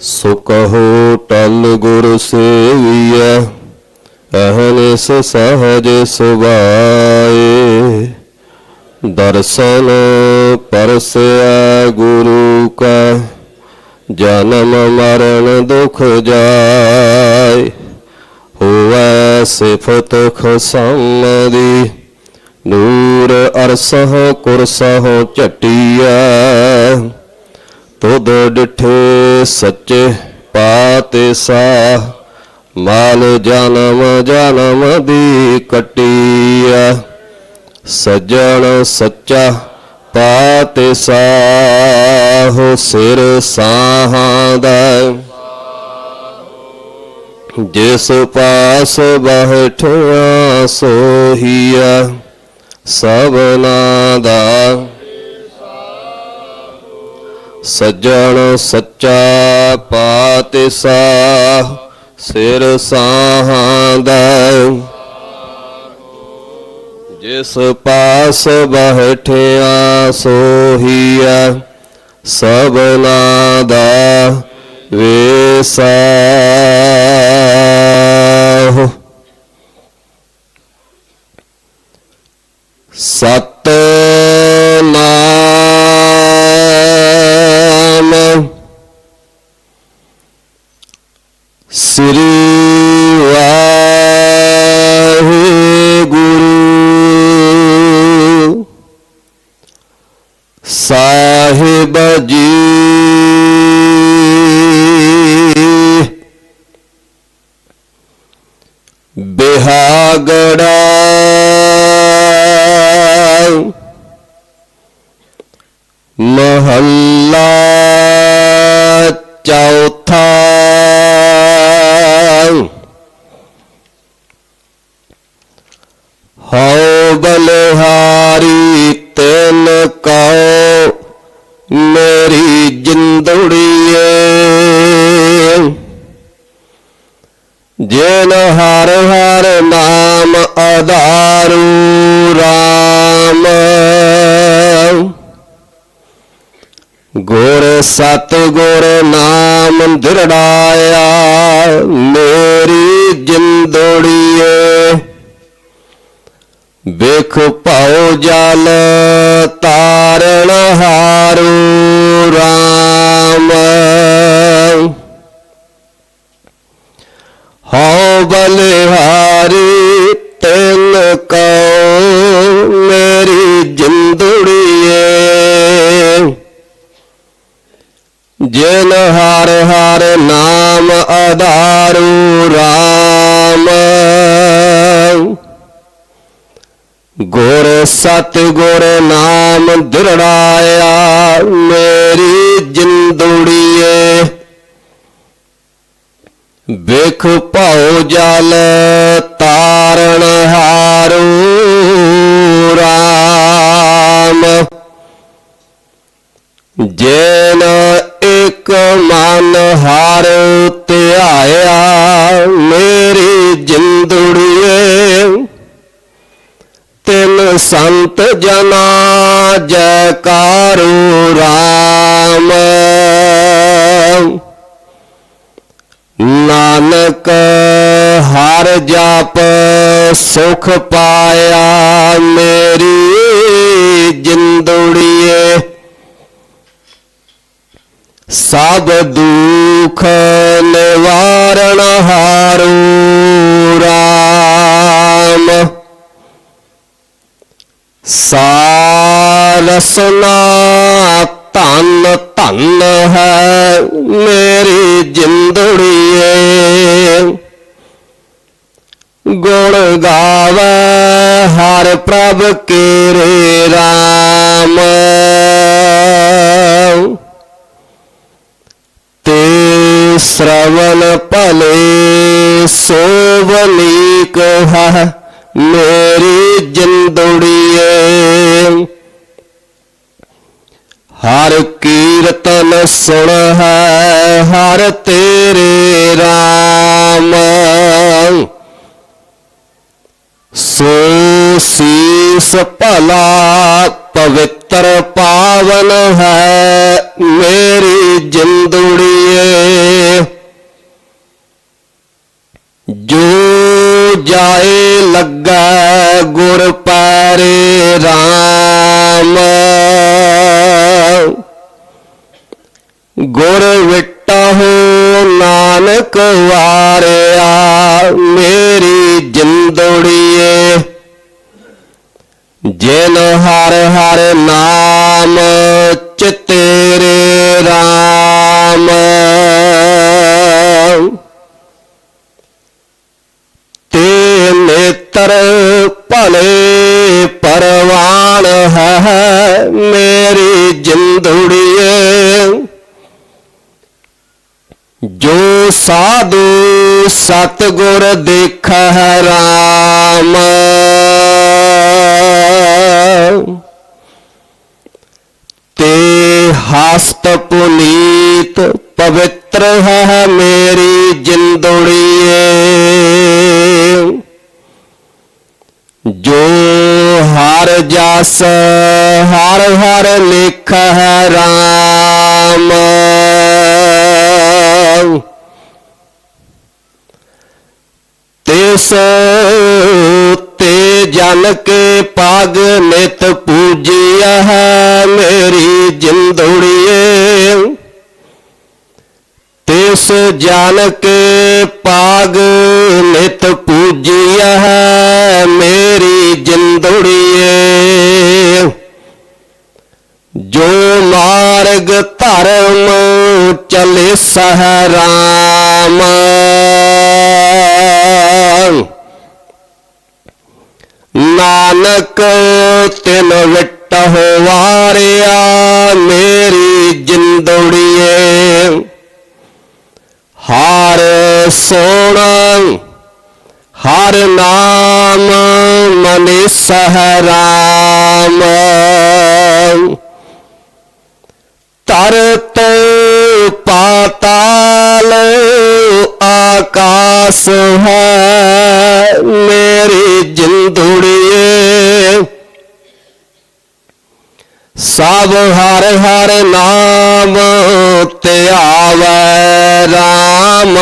ਸੋ ਕਹੋ ਟਲ ਗੁਰ ਸੇਵੀਐ ਅਹਨਿਸ ਸਹਜ ਸੁਭਾਏ। ਦਰਸ਼ਨ ਪਰਸਿਆ ਗੁਰੂ ਕਾ, ਜਨਮ ਮਰਨ ਦੁਖ ਜਾਏ। ਹੋਵੈ ਸਿਫਤ ਖਸਮਦੀ ਨੂਰ ਅਰਸਹ ਕੁਰਸਹ ਝਟਿਆ ਤੁਧ ਡਿਠੇ ਸੱਚੇ ਪਾਤੇ ਸਾਹ ਮਾਲ ਜਨਮ ਜਨਮ ਦੀ ਕਟਿਆ ਸਜਣ ਸੱਚਾ ਪਾਤੇ ਸਾਹੋ ਸਿਰ ਸਾਹਾਂ ਦਾ ਜਿਸ ਪਾਸ ਬਹਿਠਿਆ ਸੋਹੀਆ ਸਭਨਾ ਦਾ ਸੱਜਣ ਸੱਚਾ ਪਾਤਿ ਸਾਹ ਸਿਰ ਸਾਹਾਂ ਦਾ। ਜਿਸ ਪਾਸ ਬਹਿਠਿਆ ਸੋਹੀਆ ਸਭਨਾ ਦਾ ਵੇਸਾ। ਮਹੱਲਾ ਚੌਥਾ। ਹਉ ਬਲਹਾਰੀ ਤਿਨ ਕਉ ਮੇਰੀ ਜਿੰਦੜੀਏ। ਜਿਨ ਹਰ ਹਰ ਨਾਮ ਆਧਾਰੂ ਸਤ ਗੁਰ ਨਾਮ ਦਿਰੜਾਇਆ ਮੇਰੀ ਜਿੰਦੋੜੀਏ। ਵੇਖ ਭਾਉ ਜਲ ਤਾਰਨ ਹਾਰੂ। ਜਿਨ ਹਰ ਹਰ ਨਾਮ ਆਧਾਰੂ RAM ਗੁਰ ਸਤ ਗੁਰ ਨਾਮ ਦਿਰੜਾਇਆ, ਮੇਰੀ ਜਿੰਦੂੜੀਏ। ਵੇਖ ਭਾਉ ਜਲ ਤਾਰਨ ਹਾਰੂ RAM ਜੇਨ ਮਨ ਹਾਰ ਧਿਆਇਆ ਮੇਰੀ ਜਿੰਦੜੀਏ। ਤਿਨ ਸੰਤ ਜਨਾ ਜੈਕਾਰੂ RAM ਨਾਨਕ ਹਰ ਜਪ ਸੁਖ ਪਾਇਆ, ਮੇਰੀ ਜਿੰਦੜੀਏ। ਸਭ ਦੁਖ ਨਿਵਾਰਣ ਹਾਰੂ RAM ਸਾਰਸਨਾ ਧਨ ਧਨ ਹੈ ਮੇਰੀ ਜਿੰਦੜੀਏ। ਗੁਣ ਗਾਵੇ ਹਰ ਪ੍ਰਭ ਕੇਰੇ ਰਾਮ। ਤੇ ਸ਼ਰਵਨ ਭਲੇ ਸੋਵਨੀਕ ਹੈ ਮੇਰੀ ਜਿੰਦੜੀਏ। ਹਰ ਕੀਰਤਨ ਸੁਣ ਹੈ, ਹਰ ਤੇਰੇ ਰਾਮ। ਸੋ ਸੀਸ ਭਲਾ ਪਵਿੱਤਰ ਪਾਵਨ ਹੈ, ਮੇਰੀ ਜਿੰਦੁੜੀਏ। ਗੁਰ ਪਾਰੇ RAM ਗੁਰ ਵਿਟਹੁ ਨਾਨਕ ਵਾਰਿਆ ਮੇਰੀ ਜਿੰਦੁੜੀਏ। ਜਿਨ ਹਰ ਹਰ ਨਾਮ ਸਤਗੁਰ ਦੇਖੈ ਰਾਮ। ਤੇ ਹਸਤ ਪੁਨੀਤ ਪਵਿੱਤਰ ਹੈ ਮੇਰੀ ਜਿੰਦੋੜੀਏ ਜੋ ਹਰ ਜਸ ਹਰ ਹਰ ਲਿਖ ਤੇ ਜਨ ਕੇ ਪਗ ਨਿਤ ਪੂਜੀਆ ਹੈ ਮੇਰੀ ਜਿੰਦੁੜੀਏ। ਤਿਸ ਜਨ ਕੇ ਪਾਗ ਨਿਤ ਪੂਜੀਆ ਹੈ ਮੇਰੀ ਜਿੰਦੜੀਏ। ਜੋ ਮਾਰਗ ਧਰਮ ਚਲੇ ਸਹਰਾਮ ਨਾਨਕ ਤਿਨ ਵਿਟਹੁ ਵਾਰਿਆ ਮੇਰੀ ਜਿੰਦੁੜੀਏ। ਹਾਰ ਸੋਣਾ, ਹਰ ਨਾਮ ਮਨਿ ਸਹਰਾਮ। ਤਰਤ ਪਾਤਾਲ ਆਕਾਸ ਸਭ ਹਰ ਹਰ ਨਾਮ ਧਿਆਵੈ RAM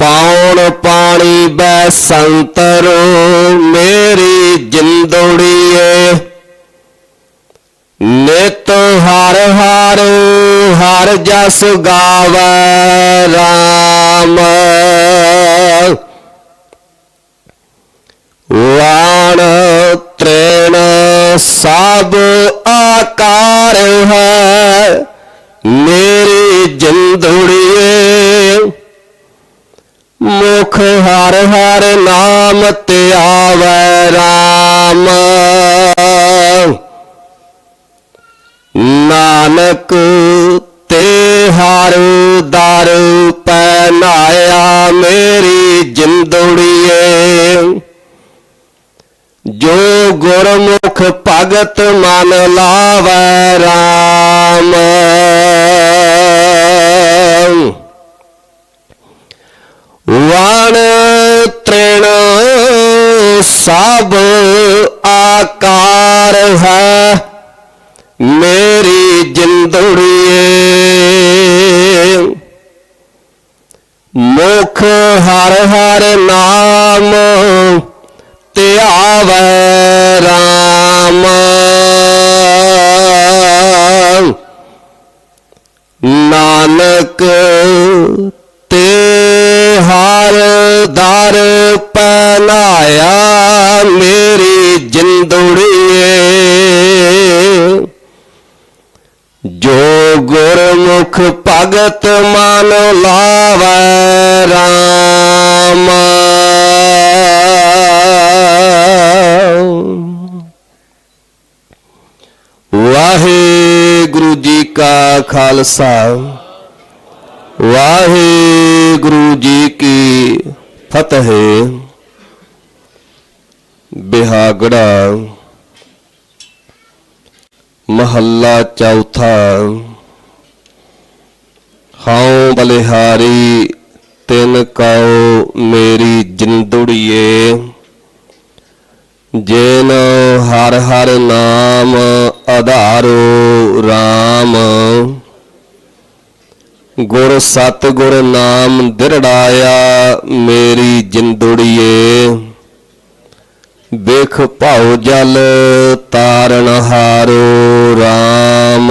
ਪਾਉਣ ਪਾਣੀ ਬੈ ਸੰਤਰੋ, ਮੇਰੀ ਜਿੰਦੁੜੀਏ। ਨਿਤ ਹਰ ਹਰ ਹਰ ਜਸ ਗਾਵੈ RAM ਵਾਣ ਸਭ ਆਕਾਰ ਹੈ। ਮੇਰੀ ਜਿੰਦੁੜੀਏ, ਮੁਖ ਹਰ ਹਰ ਨਾਮ ਤੇ ਆਵੈ ਰਾਮ। ਨਾਨਕ ਤੇ ਹਰ ਦਰ ਪੈ ਮੇਰੀ ਜਿੰਦੁੜੀਏ। ਗੁਰਮੁਖ ਭਗਤ ਮਨ ਲਾਵੈ RAM ਵਣ ਤ੍ਰਿਣ ਸਭ ਆਕਾਰ ਹੈ, ਮੇਰੀ ਜਿੰਦੁੜੀਏ। ਮੁਖ ਹਰ ਹਰ ਨਾਨਕ ਤੇ ਹਰ ਦਰ ਪਨਾਇਆ ਮੇਰੀ ਜਿੰਦੜੀਏ। ਜੋ ਗੁਰਮੁਖ ਭਗਤ ਮਨ ਲਾਵੈ RAM ਖਾਲਸਾ। ਵਾਹਿਗੁਰੂ ਜੀ ਕੀ ਫਤਿਹ। ਬਿਹਾਗੜਾ। ਮਹੱਲਾ ਚੌਥਾ। ਹਉ ਬਲਿਹਾਰੀ, ਤਿਨ ਕਉ ਮੇਰੀ ਜਿੰਦੁੜੀਏ। ਜੇਨ ਹਰ ਹਰ ਨਾਮ ਆਧਾਰੋ RAM ਗੁਰ ਸਤ ਗੁਰ ਨਾਮ ਦਿਰੜਾਇਆ ਮੇਰੀ ਜਿੰਦੂੜੀਏ। ਵੇਖ ਭਾਉ ਜਲ ਤਾਰਨ ਹਾਰੋ ਰਾਮ।